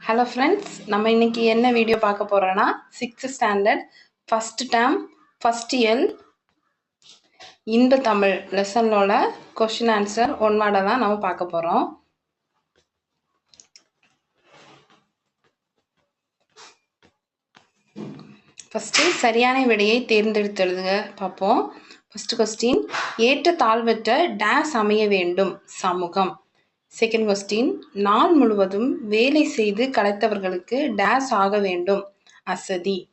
Hello friends நம்ம இன்னைக்கு என்ன வீடியோ பார்க்க போகிறோன்னா sixth standard first term first இயல் இன்ப தமிழ் லெசனோட கொஷின் ஆன்சர் ஒன் தான் நம்ம பார்க்க போகிறோம் ஃபஸ்ட்டு சரியான விடையை தேர்ந்தெடுத்து பார்ப்போம். ஃபஸ்ட்டு கொஸ்டின் ஏற்ற தாழ்வற்ற டேஸ் அமைய வேண்டும் சமூகம். செகண்ட் கொஸ்டின் நாள் முழுவதும் வேலை செய்து கலைத்தவர்களுக்கு டேஸ் ஆக வேண்டும். அசதி.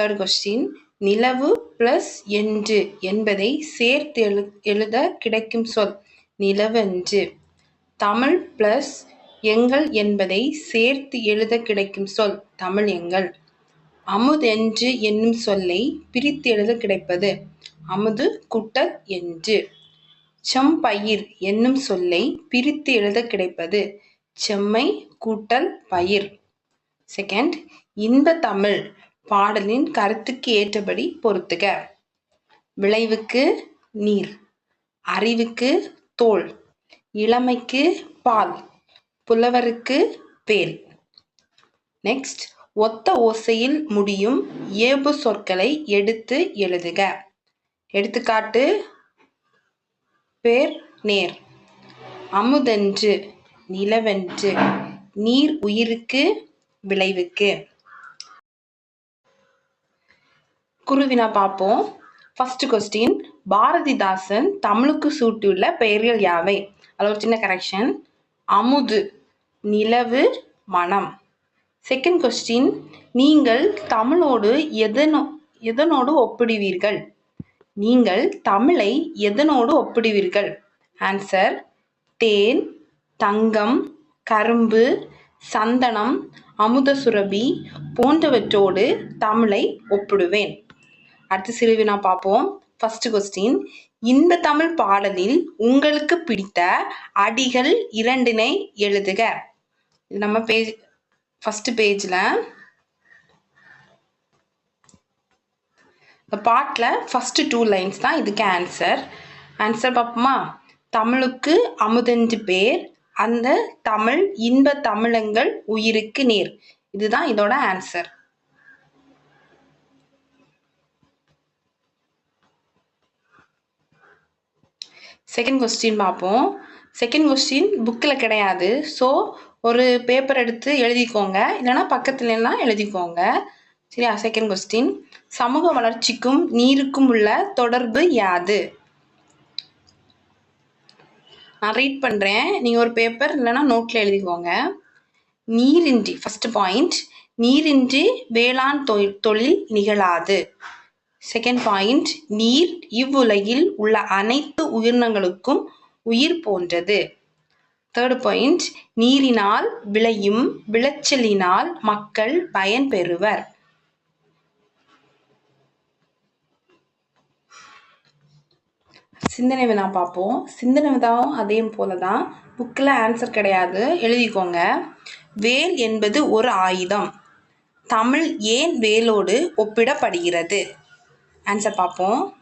தேர்ட் கொஸ்டின் நிலவு ப்ளஸ் என்று என்பதை சேர்த்து எழு எழுத கிடைக்கும் சொல். நிலவென்று. தமிழ் ப்ளஸ் எங்கள் என்பதை சேர்த்து எழுத கிடைக்கும் சொல். தமிழ் எங்கள். அமுதென்று என்னும் சொல்லை பிரித்து எழுத கிடைப்பது. அமுது குட்டல் என்று. செம்பயிர் என்னும் சொல்லை பிரித்து எழுத கிடைப்பது செம்மை கூட்டல் பயிர். செகண்ட் இன்ப தமிழ் பாடலின் கருத்துக்கு ஏற்றபடி பொருத்துக. விளைவுக்கு நீர் அறிவுக்கு தோல் இளமைக்கு பால் புலவருக்கு பேல். நெக்ஸ்ட் ஒத்த ஓசையில் முடியும் ஏபு சொற்களை எடுத்து எழுதுக. எடுத்துக்காட்டு பேர் நேர். அமுதென்று நிலவென்று நீர் உயிருக்கு விளைவுக்கு. குருவினா பார்ப்போம் ஃபர்ஸ்ட் கொஸ்டின் பாரதிதாசன் தமிழுக்கு சூட்டியுள்ள பெயர்கள் யாவை? அதில் ஒரு சின்ன கரெக்ஷன் அமுது நிலவு மனம். செகண்ட் கொஸ்டின் நீங்கள் தமிழோடு எதனோ எதனோடு ஒப்பிடுவீர்கள்? நீங்கள் தமிழை எதனோடு ஒப்பிடுவீர்கள்? ஆன்சர் தேன் தங்கம் கரும்பு சந்தனம் அமுத சுரபி போன்றவற்றோடு தமிழை ஒப்பிடுவேன். அடுத்த சிறுவினா பார்ப்போம். ஃபர்ஸ்ட் கொஸ்டின் இந்த தமிழ் பாடலில் உங்களுக்கு பிடித்த அடிகள் இரண்டினை எழுதுக. நம்ம பேஜ் ஃபஸ்ட்டு பேஜில் இந்த பாட்டில் ஃபஸ்ட்டு டூ லைன்ஸ் தான் இதுக்கு ஆன்சர் ஆன்சர் பார்ப்போமா? தமிழுக்கு அமுதஞ்சு பேர் அந்த தமிழ் இன்ப தமிழங்கள் உயிருக்கு நேர். இதுதான் இதோட ஆன்சர் செகண்ட் கொஸ்டின் பார்ப்போம். செகண்ட் கொஸ்டின் புக்கில் கிடையாது. ஸோ ஒரு பேப்பர் எடுத்து எழுதிக்கோங்க. இல்லைன்னா பக்கத்துலலாம் எழுதிக்கோங்க. சரியா செகண்ட் கொஸ்டின் சமூக வளர்ச்சிக்கும் நீருக்கும் உள்ள தொடர்பு யாது? நான் ரீட் பண்ணுறேன் நீங்கள் ஒரு பேப்பர் இல்லைன்னா நோட்டில் எழுதிக்கோங்க. நீரின்றி ஃபஸ்ட் பாயிண்ட் நீரின்றி வேளாண் தொழில் தொழில் நிகழாது. செகண்ட் பாயிண்ட் நீர் இவ்வுலகில் உள்ள அனைத்து உயிரினங்களுக்கும் உயிர் போன்றது. தேர்ட் பாயிண்ட் நீரினால் விளையும் விளைச்சலினால் மக்கள் பயன்பெறுவர். சிந்தனை வினா பார்ப்போம். சிந்தனை வினாவும் அதே போல தான் புக்கில் ஆன்சர் கிடையாது. எழுதிக்கோங்க. வேல் என்பது ஒரு ஆயுதம். தமிழ் ஏன் வேலோடு ஒப்பிடப்படுகிறது? ஆன்சர் பார்ப்போம்.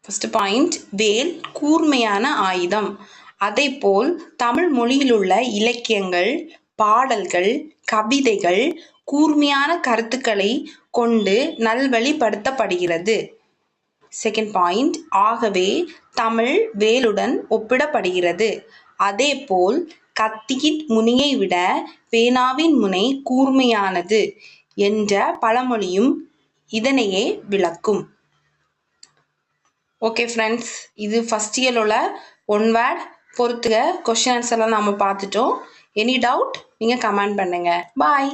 ஃபர்ஸ்ட் பாயிண்ட் வேல் கூர்மையான ஆயுதம். அதே போல் தமிழ் மொழியிலுள்ள இலக்கியங்கள் பாடல்கள் கவிதைகள் கூர்மையான கருத்துக்களை கொண்டு நல்வழிப்படுத்தப்படுகிறது. செகண்ட் பாயிண்ட் ஆகவே தமிழ் வேலுடன் ஒப்பிடப்படுகிறது. அதேபோல் கத்தியின் முனையை விட பேனாவின் முனை கூர்மையானது என்ற பழமொழியும் இதனையே விளக்கும். ஓகே ஃப்ரெண்ட்ஸ் இது ஃபஸ்ட் இயரோட ஒன் வேர்ட் பொறுத்துக. கொஷின் ஆன்சர்லாம் நம்ம பார்த்துட்டோம். எனி டவுட் நீங்கள் கமெண்ட் பண்ணுங்கள் பாய்